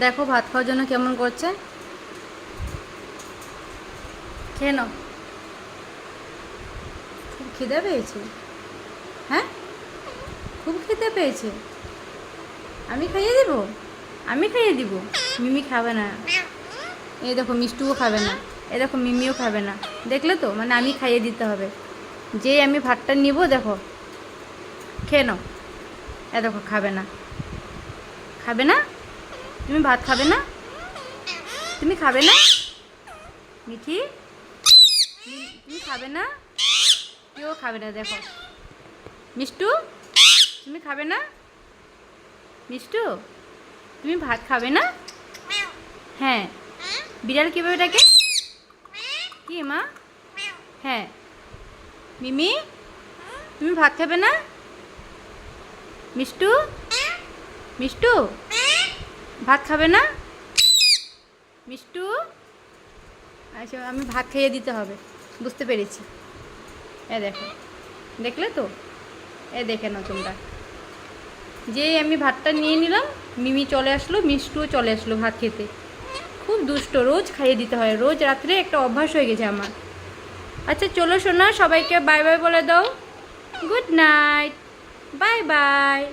দেখো ভাত খাওয়ার জন্য কেমন করছে? খেয়ে নাও। খুব খিদে পেয়েছে? হ্যাঁ? খুব খিদে পেয়েছে? আমি খাইয়ে দিব? আমি খাইয়ে দিব? মিমি খাবে না। এই দেখো, মিষ্টুও খাবে না। এই দেখো, মিমিও খাবে না। দেখলে তো? মানে আমি খাইয়ে দিতে হবে। যে আমি ভাতটা নিব, দেখো। খেয়ে নাও। এ দেখো, খাবে না। খাবে না? তুমি ভাত খাবে না? তুমি খাবে না? মিঠি? তুমি- খাবে না? কেউ খাবে না, দেখো। মিষ্টু? তুমি খাবে না? মিষ্টু? তুমি ভাত খাবে না? হ্যাঁ। বিড়াল কীভাবে ডাকে? কি মা? হ্যাঁ। মিমি? তুমি ভাত খাবে না? মিষ্টু? মিষ্টু? ভাত খাবে না? মিষ্টু? আচ্ছা আমি ভাত খাইয়ে দিতে হবে। বুঝতে পেরেছি। এ দেখো, দেখলে তো? এ দেখে নাও তোমরা। যেই আমি ভাতটা নিয়ে নিলাম, মিমি চলে আসলো, মিষ্টুও চলে আসলো ভাত খেতে। খুব দুষ্ট, রোজ খাইয়ে দিতে হয়। রোজ রাত্রে একটা অভ্যাস হয়ে গেছে আমার। আচ্ছা চলো শোনা সবাইকে বাই বাই বলে দাও। Good night bye bye